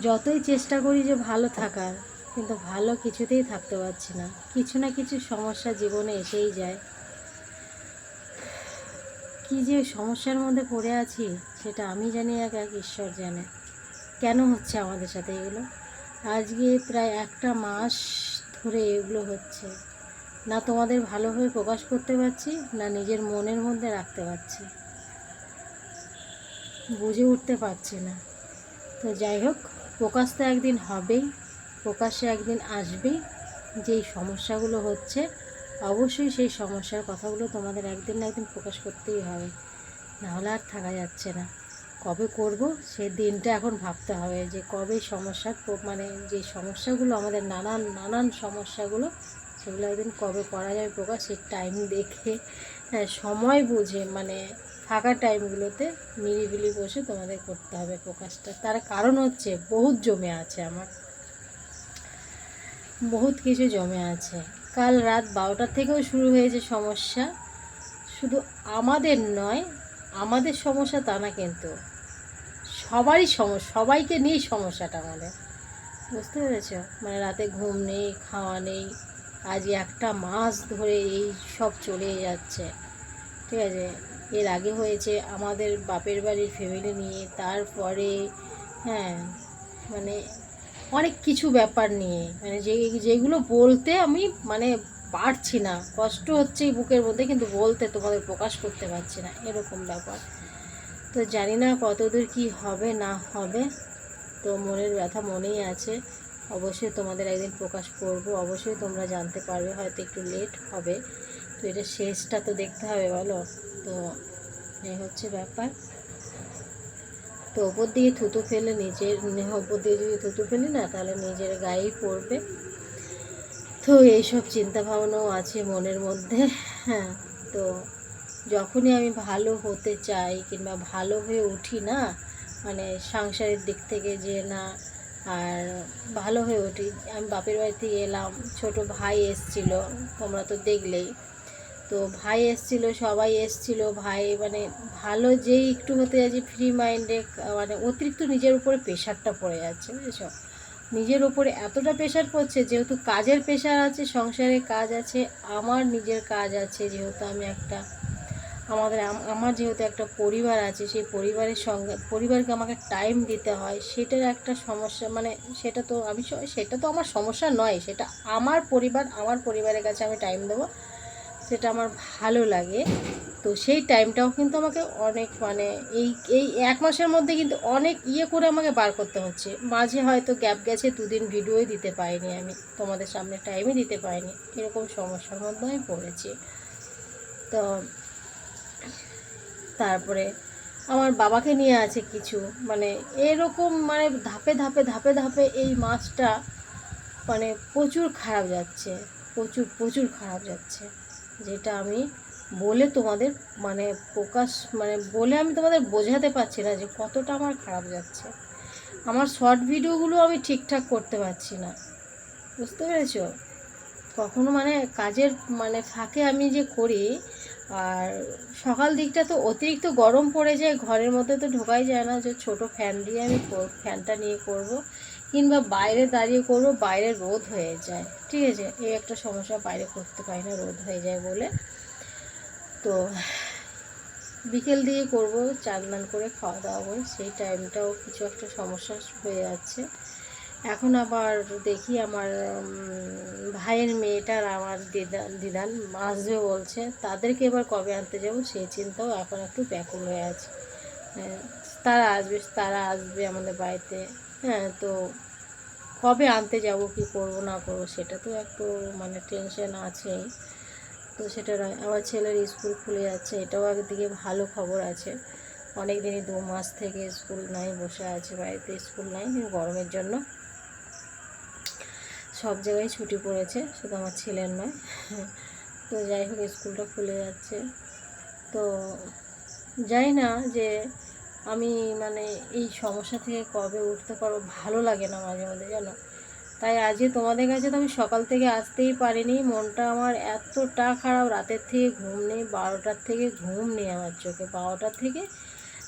যতই চেষ্টা করি যে ভালো থাকার, কিন্তু ভালো কিছুতেই থাকতে পারছি না। কিছু না কিছু সমস্যা জীবনে এসেই যায়। কি যে সমস্যার মধ্যে পড়ে আছি, সেটা আমি জানি এক এক ঈশ্বর জানে। কেন হচ্ছে আমাদের সাথে এগুলো? আজকে প্রায় একটা মাস ধরে এগুলো হচ্ছে। না তোমাদের ভালোভাবে প্রকাশ করতে পারছি, না নিজের মনের মধ্যে রাখতে পারছি। বুঝে উঠতে পারছি না। তো যাই হোক প্রকাশ তো একদিন হবেই প্রকাশ্যে একদিন আসবেই যেই সমস্যাগুলো হচ্ছে অবশ্যই সেই সমস্যার কথাগুলো তোমাদের একদিন না একদিন প্রকাশ করতেই হবে। নাহলে আর থাকা যাচ্ছে না। কবে করব সেই দিনটা এখন ভাবতে হবে যে কবে সমস্যার মানে যে সমস্যাগুলো আমাদের নানান নানান সমস্যাগুলো সেগুলো একদিন কবে করা যাবে প্রকাশ সেই টাইম দেখে হ্যাঁ, সময় বুঝে মানে ফাঁকা টাইমগুলোতে নিরিবিলি বসে তোমাদের করতে হবে প্রকাশটা। তার কারণ হচ্ছে বহুত জমে আছে আমার। বহুত কিছু জমে আছে। কাল রাত বারোটার থেকেও শুরু হয়েছে সমস্যা। শুধু আমাদের নয়, আমাদের সমস্যা তা না কিন্তু সবারই সমস্যা সবাইকে নিয়েই সমস্যাটা আমাদের। বুঝতে পেরেছ? মানে রাতে ঘুম নেই, খাওয়া নেই আজ একটা মাস ধরে এই সব চলে যাচ্ছে। ঠিক আছে? এর আগে হয়েছে আমাদের বাপের বাড়ির ফ্যামিলি নিয়ে, তারপরে হ্যাঁ মানে অনেক কিছু ব্যাপার নিয়ে মানে যে, যেগুলো বলতে আমি মানে পারছি না। কষ্ট হচ্ছে এই বুকের মধ্যে, কিন্তু বলতে তোমাদের প্রকাশ করতে পারছি না, এরকম ব্যাপার। তো জানি না কতদূর কি হবে, না হবে, তো মনের ব্যথা মনেই আছে। অবশ্যই তোমাদের একদিন প্রকাশ করব, অবশ্যই তোমরা জানতে পারবে, হয়তো একটু লেট হবে। তো এটা শেষটা তো দেখতে হবে, বলো? তো এই হচ্ছে ব্যাপার। তো ওপর দিয়ে থুতু ফেলে নিজের, ওপর দিয়ে যদি থুতু ফেলি না, তাহলে নিজের গায়েই পড়বে। তো এইসব চিন্তা ভাবনাও আছে মনের মধ্যে হ্যাঁ। তো যখনই আমি ভালো হতে চাই কিংবা ভালো হয়ে উঠি না মানে সাংসারিক দিক থেকে যে না, আর ভালো হয়ে উঠি, আমি বাপের বাড়িতে এলাম, ছোট ভাই এসছিল, তোমরা তো দেখলেই। তো ভাই এসছিল, সবাই এসছিল। ভাই মানে ভালো যেই একটু হতে যাচ্ছে ফ্রি মাইন্ডে মানে অতিরিক্ত নিজের উপরে প্রেশারটা পড়ে যাচ্ছে, বুঝেছ? নিজের উপরে এতটা প্রেশার পড়ছে, যেহেতু কাজের প্রেশার আছে, সংসারে কাজ আছে, আমার নিজের কাজ আছে, যেহেতু আমি একটা, আমাদের আমার যেহেতু একটা পরিবার আছে, সেই পরিবারের সঙ্গে, পরিবারকে আমাকে টাইম দিতে হয়, সেটার একটা সমস্যা মানে সেটা তো আমি সেটা তো আমার সমস্যা নয়, সেটা আমার পরিবার, আমার পরিবারের কাছে আমি টাইম দেবো। সেটা আমার ভালো লাগে। তো সেই টাইমটাও কিন্তু আমাকে অনেক মানে এই এই এক মাসের মধ্যে কিন্তু অনেক ইয়ে করে আমাকে বার করতে হচ্ছে। মাঝে হয়তো গ্যাপ গেছে, দুদিন ভিডিওই দিতে পারিনি আমি, তোমাদের সামনে টাইমই দিতে পারিনি, এরকম সমস্যার মধ্যে আমি পড়েছি। তো তারপরে আমার বাবাকে নিয়ে আছে কিছু মানে এরকম মানে ধাপে ধাপে ধাপে ধাপে এই মাছটা মানে প্রচুর খারাপ যাচ্ছে, প্রচুর প্রচুর খারাপ যাচ্ছে। যেটা আমি বলে তোমাদের মানে প্রকাশ মানে বলে আমি তোমাদের বোঝাতে পারছি না যে কতটা আমার খারাপ যাচ্ছে। আমার শর্ট ভিডিওগুলো আমি ঠিকঠাক করতে পারছি না। বুঝতে পেরেছ? কখনো মানে কাজের মানে ফাঁকে আমি যে করি, আর সকাল দিকটা তো অতিরিক্ত গরম পড়ে যায়, ঘরের মধ্যে তো ঢোকাই যায় না যে ছোট ফ্যান দিয়ে আমি ফ্যানটা নিয়ে করব। কিংবা বাইরে দাঁড়িয়ে করব বাইরে রোদ হয়ে যায়। ঠিক আছে? এই একটা সমস্যা বাইরে করতে পারি না রোদ হয়ে যায় বলে। তো বিকেল দিয়ে করব চান দান করে খাওয়া দাওয়া করে। সেই টাইমটাও কিছু একটা সমস্যা হয়ে যাচ্ছে। এখন আবার দেখি আমার ভাইয়ের মেয়েটার আমার দিদা দিদান আসবে বলছে তাদেরকে এবার কবে আনতে যাব সেই চিন্তাও এখন একটু ব্যাকুল হয়ে আছে। হ্যাঁ, তারা আসবে তারা আসবে আমাদের বাড়িতে। হ্যাঁ তো কবে আনতে যাব, কি করব, না করব, সেটা তো একটু মানে টেনশন আছেই। তো সেটা আমার ছেলের স্কুল খুলে যাচ্ছে, এটাও একদিকে ভালো খবর আছে। অনেক দিনই দু মাস থেকে স্কুল নাই, বসে আছে, বাড়িতে স্কুল নাই গরমের জন্য সব জায়গায় ছুটি পড়েছে, শুধু আমার ছেলের নয়। তো যাই হোক স্কুলটা খুলে যাচ্ছে। তো জানি না যে আমি মানে এই সমস্যা থেকে কবে উঠতে পারব ভালো লাগে না মাঝে মধ্যে, জানো? তাই আজকে তোমাদের কাছে তো আমি সকাল থেকে আসতেই পারিনি, মনটা আমার এতটা খারাপ, রাতের থেকে ঘুম নেই, বারোটার থেকে ঘুম নেই আমার চোখে বারোটার থেকে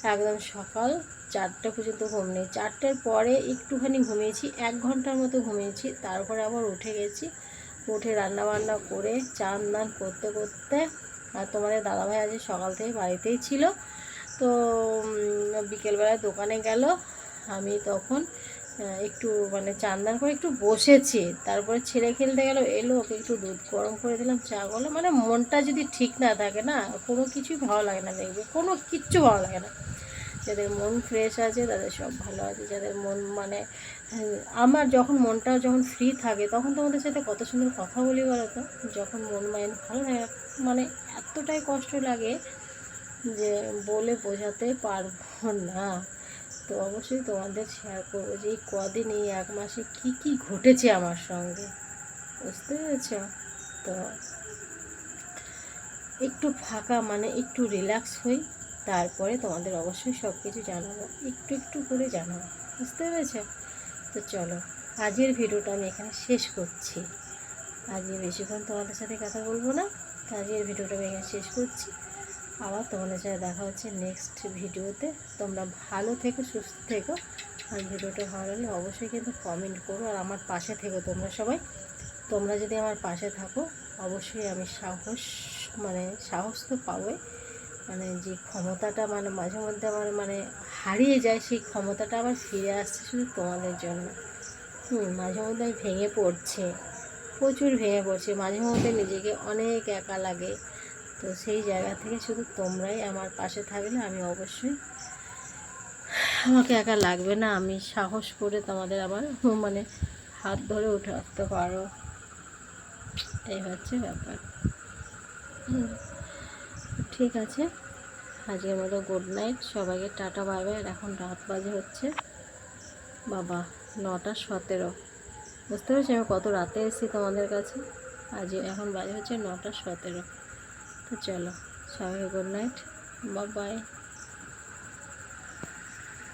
একদম সকাল চারটে পর্যন্ত ঘুম নেই। চারটের পরে একটুখানি ঘুমিয়েছি, এক ঘণ্টার মতো ঘুমিয়েছি, তারপরে আবার উঠে গেছি, উঠে রান্না বান্না করে চান দান করতে করতে, আর তোমাদের দাদাভাই আজ সকাল থেকে বাড়িতেই ছিল। তো উম, বিকেলবেলায় দোকানে গেল। আমি তখন একটু মানে চান্দান করে একটু বসেছি। তারপরে ছেলে খেলতে গেল এলো ওকে একটু দুধ গরম করে দিলাম চা করলাম। মানে মনটা যদি ঠিক না থাকে না কোনো কিছুই ভালো লাগে না দেখবে কোনো কিচ্ছু ভালো লাগে না। যাদের মন ফ্রেশ আছে তাদের সব ভালো আছে। যাদের মন মানে আমার যখন মনটা যখন ফ্রি থাকে তখন তোমাদের সাথে কত সুন্দর কথা বলি বলো তো? যখন মন মাইন্ড ভালো থাকে মানে এতটাই কষ্ট লাগে যে বলে বোঝাতে পারব না। তো অবশ্যই তোমাদের শেয়ার করব যে এই কদিন, এই এক মাসে কি কি ঘটেছে আমার সঙ্গে। বুঝতে পেরেছ? তো একটু ফাঁকা মানে একটু রিল্যাক্স হই, তারপরে তোমাদের অবশ্যই সব কিছু জানাব। একটু একটু করে জানাব। বুঝতে পেরেছ? তো চলো, আজকের ভিডিওটা আমি এখানে শেষ করছি। আজকে বেশিক্ষণ তোমাদের সাথে কথা বলব না। আজকের ভিডিওটা আমি এখানে শেষ করছি। আবার তোমাদের সাথে দেখা হচ্ছে নেক্সট ভিডিওতে। তোমরা ভালো থেকো, সুস্থ থেকো। আর ভিডিওটা ভালো লাগলে অবশ্যই কিন্তু কমেন্ট করো আর আমার পাশে থেকো তোমরা সবাই। তোমরা যদি আমার পাশে থাকো, অবশ্যই আমি সাহস মানে সাহস তো পাবোই। মানে যে ক্ষমতাটা মানে মাঝে মধ্যে আমার মানে হারিয়ে যায়, সেই ক্ষমতাটা আবার ফিরে আসছে শুধু তোমাদের জন্য। হুম, মাঝে মধ্যে আমি ভেঙে পড়ছে। প্রচুর ভেঙে পড়ছে। মাঝে মধ্যে নিজেকে অনেক একা লাগে। তো সেই জায়গা থেকে শুধু তোমরাই আমার পাশে থাকলে আমি অবশ্যই আমাকে একা লাগবে না, আমি সাহস করে তোমাদের আবার মানে হাত ধরে উঠে আসতে পারো। এই হচ্ছে ব্যাপার। ঠিক আছে। আজকের মতো গুড নাইট সবাইকে টাটা আর এখন রাত বাজে হচ্ছে, বাবা, নটা সতেরো। বুঝতে পেরেছি? আমি কত রাতে এসেছি তোমাদের কাছে? আজ এখন বাজে হচ্ছে নটা সতেরো। তো চলো সবাইকে গুড নাইট বাই বাই